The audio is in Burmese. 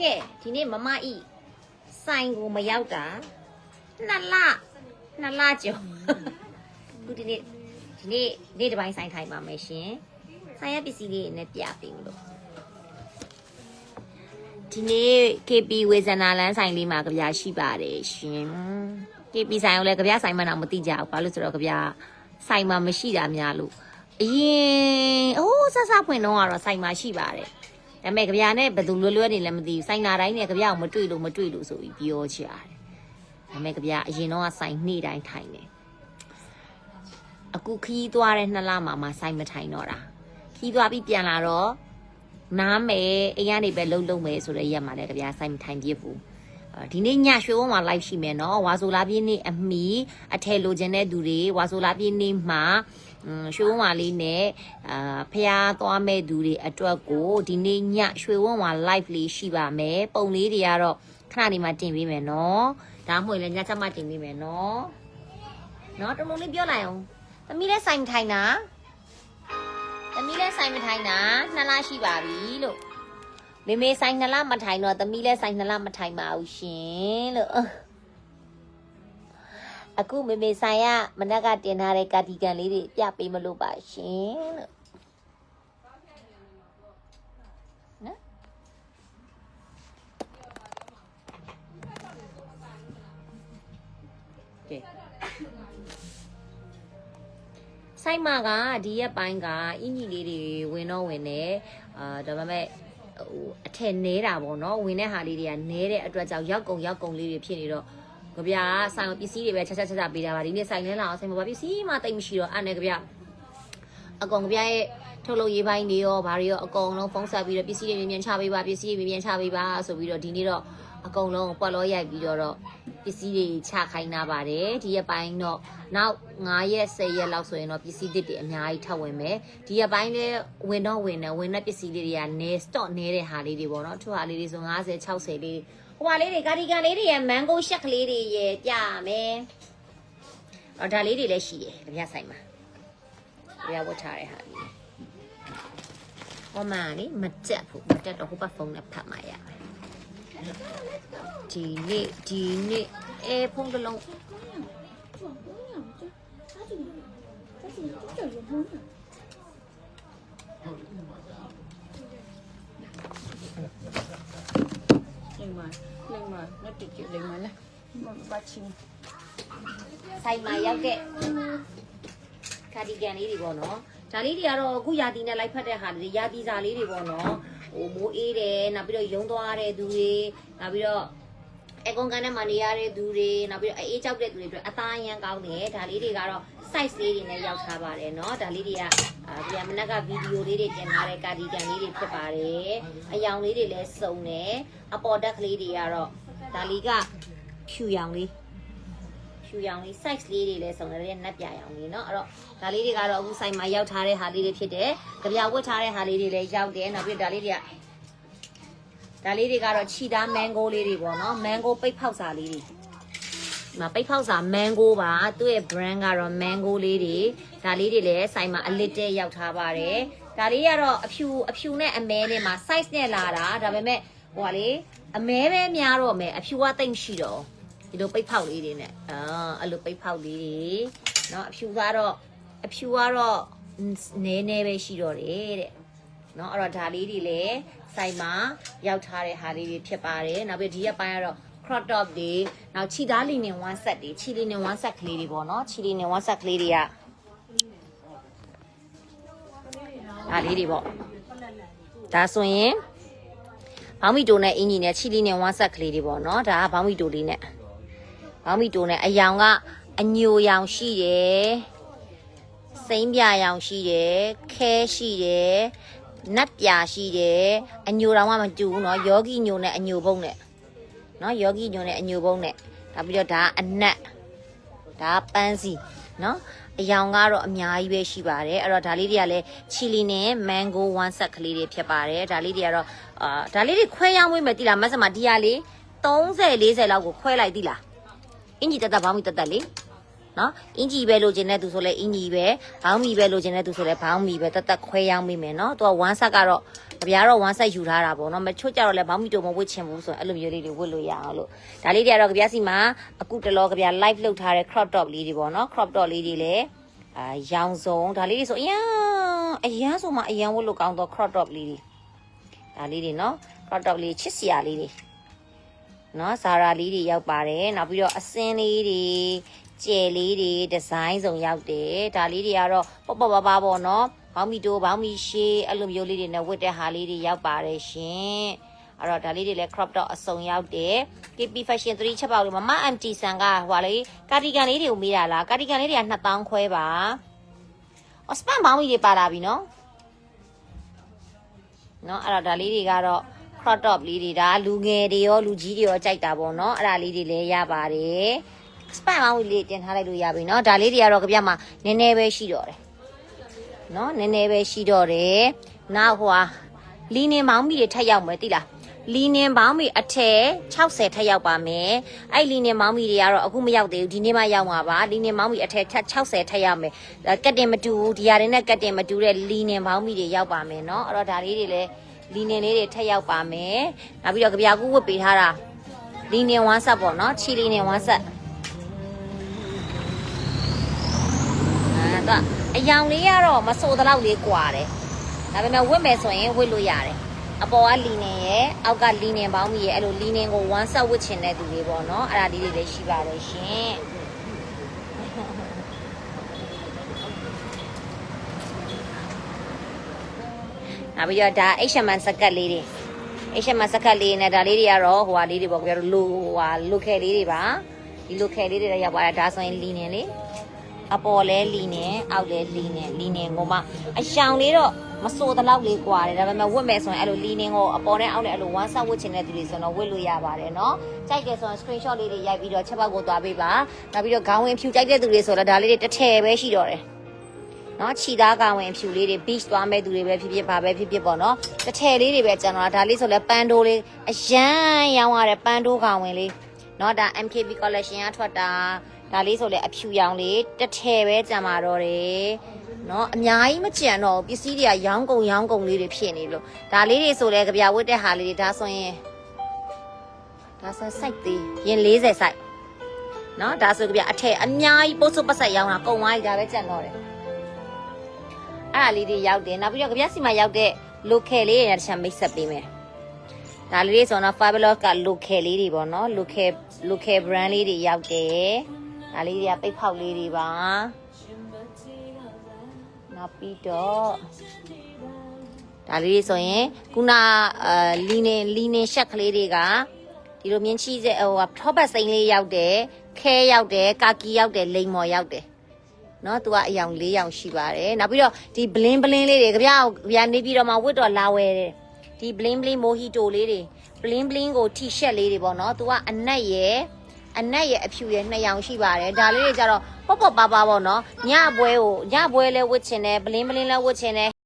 ကဲဒီနေ့မမဤဆိုင်ကိုမရောက်တာနှစ်လနှစ်လကျော်ခုဒီနေ့ဒီနေ့နေ့တစ်ပိုင်းဆိုင်ထိုင်ပါမယ်ရှင်ဆိုင်ရပစ္စည်းလေးနဲ့ပြပေးလို့ဒီနေ့ KP ဝေဇနာလန်းဆိုင်လေးမှာကြပြရှိပါတယ်ရှင် KP ဆိုင်ကိုလည်းကြပြဆိုင်မှန်းတော့မသိကြဘူးဘာလို့ဆိုတော့ကြပြဆိုင်မှာမရှိတာများလို့အရင်အိုးဆဆဖွင့်တော့ကတော့ဆိုင်မှာရှိပါတယ် ဒါပေမဲ့ကြပြာနဲ့ဘယ်သူလွယ်လွယ်နေလဲမသိဘူးစိုင်းနာတိုင်းနဲ့ကြပြာကိုမတွေ့လို့မတွေ့လို့ဆိုပြီးပြောချရတယ်ဒါပေမဲ့ကြပြာအရင်တော့ကစိုင်းနေ့တိုင်းထိုင်တယ်အခုခီးသွားတဲ့နှစ်လမှာမှစိုင်းမထိုင်တော့တာခီးသွားပြီးပြန်လာတော့နားမယ်အိမ်ကနေပဲလှုပ်လှုပ်မယ်ဆိုတဲ့ရက်မှာလည်းကြပြာစိုင်းမထိုင်ပြစ်ဘူးအာ ဒီနေ့ညရွှေဝုံမှာ live ရှိမယ်နော်ဝါဆိုလာပြင်းနေ့အမီအထယ်လိုချင်တဲ့သူတွေဝါဆိုလာပြင်းနေ့မှာอืมရွှေဝုံဝါလေးနဲ့အာဖျားသွားမဲ့သူတွေအတွက်ကိုဒီနေ့ညရွှေဝုံဝါ live လေးရှိပါမယ်ပုံလေးတွေကတော့ခဏနေမှတင်ပေးမယ်နော်ဒါမှမဟုတ်လည်းညချက်မှတင်ပေးမယ်နော်နော်တမုံလေးပြောလိုက်အောင်သမီးလည်းဆိုင်မထိုင်တာသမီးလည်းဆိုင်မထိုင်တာနှစ်လရှိပါပြီလို့ မေမေဆိုင်နှစ်လမထိုင်တော့သမီးလည်းဆိုင်နှစ်လမထိုင်ပါဘူးရှင်လို့အခုမေမေဆိုင်ကမနက်ကတင်ထားတဲ့ကာဒီကန်လေးတွေပြပေးမလို့ပါရှင်လို့နော်ကဲဆိုင်မှာကဒီရက်ပိုင်းကအင်ကြီးလေးတွေဝင်တော့ဝင်နေအာဒါပေမဲ့ ဟိုအထက်နဲတာပေါ့နော်ဝင်တဲ့ဟာလေးတွေကနဲတဲ့အတွက်ကြောင့်ရောက်ကုံရောက်ကုံလေးတွေဖြစ်နေတော့ကြဗျာဆိုင်ပစ္စည်းတွေပဲချက်ချက်ချက်ချက်ပေးတာပါဒီနေ့ဆိုင်လဲလာအောင်ဆိုင်မပါပစ္စည်းမှတိတ်မရှိတော့အဲ့နဲ့ကြဗျာအကောင်ကြဗျာရဲ့ထုတ်လုပ်ရေးပိုင်းတွေရောဘာတွေရောအကောင်လုံးဖုန်းဆက်ပြီးတော့ပစ္စည်းတွေမြန်မြန်ချပေးပါပစ္စည်းတွေမြန်မြန်ချပေးပါဆိုပြီးတော့ဒီနေ့တော့ အကောင်လုံးပွက်လောရိုက်ပြီးတော့တော့ပစ္စည်းတွေချခိုင်းတာပါတယ်ဒီရက်ပိုင်းတော့နောက်9ရက်10ရက်လောက်ဆိုရင်တော့ပစ္စည်းတစ်တွေအများကြီးထပ်ဝင်မယ်ဒီရက်ပိုင်းလဲဝင်တော့ဝင်တယ်ဝင်တဲ့ပစ္စည်းလေးတွေကနဲ stock နေတဲ့ဟာလေးတွေပေါ့နော်သူဟာလေးတွေဆို50 60လေးဟိုဟာလေးတွေကာဒီကန်လေးတွေရဲ့ mango shake ကလေးတွေရဲ့ပြမယ်အော်ဒါလေးတွေလည်းရှိတယ်ကြပြဆိုင်မှာကြပြဝတ်ထားတဲ့ဟာလေးဟောမလေးမတက်ဘူးမတက်တော့ဟိုဘက်ဖုန်းနဲ့ဖတ်မှရမယ် ဒီနေ့ဒီနေ့အဲဖုန်းတစ်လုံးလိမ္မာလိမ္မာငါတိကျလိမ္မာလားမပါချင်းဆိုင်မှာရောက်တဲ့ကာဒီဂန်လေးတွေပေါ့နော်ဒါလေးတွေကတော့အခုရာသီနဲ့လိုက်ဖက်တဲ့ဟာတွေရာသီစာလေးတွေပေါ့နော် ဟိုမိုးအေးတယ်နောက်ပြီးတော့ရုံသွားတဲ့သူတွေနောက်ပြီးတော့အကွန်ကန်ထဲမှာနေရတဲ့သူတွေနောက်ပြီးတော့အေးကြောက်တဲ့သူတွေအတွက်အသားအရန်ကောင်းတယ်ဒါလေးတွေကတော့ size လေးတွေနဲ့ရောက်ထားပါတယ်เนาะဒါလေးတွေကအာပြန်မနက်ကဗီဒီယိုလေးတွေတင်ထားတဲ့ကာဒီဂန်လေးတွေဖြစ်ပါတယ်အယောင်လေးတွေလည်းစုံတယ်အပေါ်တက်ကလေးတွေကတော့ဒါလေးကဖြူရောင်လေး ဖြူရောင်လေး size လေးတွေလည်းစုံတယ်နက်ပြရောင်လေးเนาะအဲ့တော့ဒါလေးတွေကတော့အခု size မှာရောက်ထားတဲ့ဟာလေးတွေဖြစ်တယ်ကြပြဝတ်ထားတဲ့ဟာလေးတွေလည်းရောက်တယ်နောက်ပြီးဒါလေးတွေကဒါလေးတွေကတော့ခြီသား mango လေးတွေပေါ့နော် mango ပိတ်ဖောက်စာလေးတွေဒီမှာပိတ်ဖောက်စာ mango ပါသူ့ရဲ့ brand ကတော့ mango လေးတွေဒါလေးတွေလည်း size မှာအလစ်တဲ့ရောက်ထားပါတယ်ဒါလေးကတော့အဖြူအဖြူနဲ့အမဲနဲ့မှာ size နဲ့လာတာဒါပေမဲ့ဟိုကလေအမဲပဲများတော့မယ်အဖြူကတိတ်မရှိတော့ဘူး ဒီလိုပိတ်ဖောက်လေးတွေနဲ့အာအဲ့လိုပိတ်ဖောက်လေးတွေเนาะအဖြူကတော့အဖြူကတော့နည်းနည်းပဲရှိတော့တယ်တဲ့เนาะအဲ့တော့ဒါလေးတွေလည်းစိုက်မှာရောက်ထားတဲ့ဟာလေးတွေဖြစ်ပါတယ်နောက်ပြီးဒီရက်ပိုင်းကတော့ crop top တွေနောက်ခြိသားလီနင် one set တွေခြိလီနင် one set ကလေးတွေပေါ့နော်ခြိလီနင် one set ကလေးတွေကဒါလေးတွေပေါ့ဒါဆိုရင်ဘောင်းမီတိုနဲ့အင်ဂျီနဲ့ခြိလီနင် one set ကလေးတွေပေါ့နော်ဒါကဘောင်းမီတိုလေးနဲ့ ဘောင်းမီတိုနဲ့အယောင်ကအညိုရောင်ရှိတယ်စိမ့်ပြရောင်ရှိတယ်ခဲရှိတယ်နတ်ပြရှိတယ်အညိုတောင်မှမတူဘူးเนาะယောဂီညိုနဲ့အညိုဘုံနဲ့เนาะယောဂီညိုနဲ့အညိုဘုံနဲ့နောက်ပြီးတော့ဒါကအနက်ဒါကပန်းစီเนาะအယောင်ကတော့အများကြီးပဲရှိပါတယ်အဲ့တော့ဒါလေးတွေကလည်းချီလီနဲ့မန်ဂို1ဆက်ကလေးတွေဖြစ်ပါတယ်ဒါလေးတွေကတော့အာဒါလေးတွေခွဲရောင်းဝေးမယ်တိလားမဆမဒီဟာလေး30 40လောက်ကိုခွဲလိုက်တိလား အင်ကြီးတက်တက်ဘောင်းမီတက်တက်လေနော်အင်ကြီးပဲလိုချင်တဲ့သူဆိုလဲအင်ကြီးပဲဘောင်းမီပဲလိုချင်တဲ့သူဆိုလဲဘောင်းမီပဲတက်တက်ခွဲရောင်းမိမယ်နော်သူက1ဆက်ကတော့ဘကြပြားတော့ one side ယူထားတာပေါ့နော်မချွတ်ကြတော့လဲဘောင်းမီတိုမဝတ်ချင်ဘူးဆိုရင်အဲ့လိုမျိုးလေးတွေဝတ်လို့ရအောင်လို့ဒါလေးတွေကတော့ကြပြားစီမှာအခုတလောကြပြား live လုပ်ထားတဲ့ crop top လေးတွေပေါ့နော် crop top လေးတွေလည်းအာရောင်စုံဒါလေးတွေဆိုအရန်အရန်ဆိုမှအရန်ဝတ်လို့ကောင်းတော့ crop top လေးတွေဒါလေးတွေနော် crop top လေးချစ်စရာလေးတွေ နော်ဇာရာလေးတွေရောက်ပါတယ်နောက်ပြီးတော့အစင်းလေးတွေကျယ်လေးတွေဒီဇိုင်းစုံရောက်တယ်ဒါလေးတွေကတော့ပေါ့ပေါ့ပါပါပေါ့နော်ဘောင်းမီတိုဘောင်းမီရှေးအဲ့လိုမျိုးလေးတွေနဲ့ဝတ်တဲ့ဟာလေးတွေရောက်ပါတယ်ရှင်အဲ့တော့ဒါလေးတွေလည်း crop top အစုံရောက်တယ် KP fashion 3ချက်ပေါက်လေးမမ MT ဆန်ကဟိုလေကာဒီကန်လေးတွေကိုမေးတာလားကာဒီကန်လေးတွေက2000ခွဲပါအော်စပန်ဘောင်းမီတွေပါလာပြီနော်နော်အဲ့တော့ဒါလေးတွေကတော့ crop top လေးတွေဒါလူငယ်တွေရောလူကြီးတွေရောကြိုက်တာပေါ့နော်အဲ့ဒါလေးတွေလည်းရပါတယ်စပန်ဘောင်းမီလေးတင်ထားလိုက်လို့ရပြီနော်ဒါလေးတွေကတော့ကြပြမှာနည်းနည်းပဲရှိတော့တယ်နော်နည်းနည်းပဲရှိတော့တယ်နောက်ဟိုဟာလီနင်မောင်းမီတွေထက်ရောက်မယ်တိလားလီနင်မောင်းမီအထက်60ထက်ရောက်ပါမယ်အဲ့လီနင်မောင်းမီတွေကတော့အခုမရောက်သေးဘူးဒီနေ့မှရောက်မှာပါလီနင်မောင်းမီအထက်60ထက်ရောက်မယ်အဲ့ကတ်တင်မတူဘူးဒီဟာတွေနဲ့ကတ်တင်မတူတဲ့လီနင်မောင်းမီတွေရောက်ပါမယ်နော်အဲ့တော့ဒါလေးတွေလည်း လီနင်လေးတွေထက်ရောက်ပါမယ်နောက်ပြီးတော့ကြပြာကူဝတ်ပေးထားတာလီနင်ဝမ်းဆက်ပေါ့နော်ချီလီနင်ဝမ်းဆက်အဲတော့အယောင်လေးကတော့မဆိုးတဲ့လောက်လေးကွာတယ်ဒါပေမဲ့ဝတ်မယ်ဆိုရင်ဝတ်လို့ရတယ်အပေါ်ကလီနင်ရဲ့အောက်ကလီနင်ပေါင်းကြီးရဲ့အဲ့လိုလီနင်ကိုဝမ်းဆက်ဝတ်ချင်တဲ့သူတွေပေါ့နော်အဲ့ဒါလေးတွေလည်းရှိပါတယ်ရှင် နောက်ပြီးတော့ဒါ HMN စကတ်လေးတွေ HMN စကတ်လေးနဲ့ဒါလေးတွေကတော့ဟိုဟာလေးတွေပေါ့ကြတော့လိုဟိုဟာလိုခဲလေးတွေပါဒီလိုခဲလေးတွေလည်းရောက်သွားတာဒါဆိုရင်လီနင်လေး အပေါ်လဲလီနေအောက်လဲလီနေလီနေကိုမှအရှောင်လေးတော့မစိုးတဲ့လောက်လေးกว่าတယ်ဒါပေမဲ့ဝတ်မယ်ဆိုရင်အဲ့လိုလီနေကိုအပေါ်နဲ့အောက်နဲ့အဲ့လို one set ဝတ်ချင်တဲ့သူတွေဆိုတော့ဝတ်လို့ရပါတယ်เนาะကြိုက်တယ်ဆိုရင် screenshot လေးတွေရိုက်ပြီးတော့ချက်ပေါက်ကိုသွားပေးပါနောက်ပြီးတော့ခေါင်းဝင်ဖြူကြိုက်တဲ့သူတွေဆိုတော့ဒါလေးတွေတစ်ထည်ပဲရှိတော့တယ် နော်ခြိသားကောင်ဝင်ဖြူလေးတွေ beach သွားမဲ့သူတွေပဲဖြစ်ဖြစ်ဘာပဲဖြစ်ဖြစ်ပေါ့နော်တထည်လေးတွေပဲကျွန်တော်ဒါလေးဆိုလဲပန်တိုးလေးအရန်ရောင်းရတဲ့ပန်တိုးကောင်ဝင်လေးနော်ဒါ MKB collection ကထွက်တာဒါလေးဆိုလဲအဖြူရောင်လေးတထည်ပဲကြံပါတော့တယ်နော်အများကြီးမကြံတော့ပစ္စည်းတွေကရောင်းကုန်ရောင်းကုန်လေးတွေဖြစ်နေလို့ဒါလေးတွေဆိုလဲကြပြဝတ်တဲ့ဟာလေးတွေဒါဆိုရင်ဒါဆိုစိုက်သေးရင်40စိုက်နော်ဒါဆိုကြပြအထည်အများကြီးပို့စုပတ်ဆက်ရောင်းတာကုန်သွားပြီဒါပဲကြံတော့တယ် အဲ့ဒါလေးတွေရောက်တယ်နောက်ပြီးတော့ကြပြစီမှာရောက်တဲ့ local လေးတွေနဲ့တစ်ချက်မိတ်ဆက်ပေးမယ်ဒါလေးတွေဆိုတော့ Fabulous က local လေးတွေပေါ့နော် local local brand လေးတွေရောက်တယ်ဒါလေးတွေကပိတ်ဖောက်လေးတွေပါနောက်ပြီးတော့ဒါလေးတွေဆိုရင်ခုနအာလီနင်လီနင်ရှက်ကလေးတွေကဒီလိုမြင်းချီးတဲ့ဟိုထောပတ်စိမ့်လေးရောက်တယ်ခဲရောက်တယ်ကာကီရောက်တယ်လိမ်မော်ရောက်တယ် နော်သူကအယောင်၄ယောင်ရှိပါတယ်နောက်ပြီးတော့ဒီ bling bling လေးတွေကြပြကြပြနေပြီးတော့မှဝတ်တော်လာဝဲတယ်ဒီ bling bling mojito လေးတွေ bling bling ကို t-shirt လေးတွေပေါ့နော်သူကအနက်ရယ်အနက်ရယ်အဖြူရယ်နှစ်ယောင်ရှိပါတယ်ဒါလေးတွေကြတော့ပေါ့ပေါ့ပါပါပေါ့နော်ညပွဲကိုညပွဲလဲဝတ်ချင်တယ် bling bling လဲဝတ်ချင်တယ်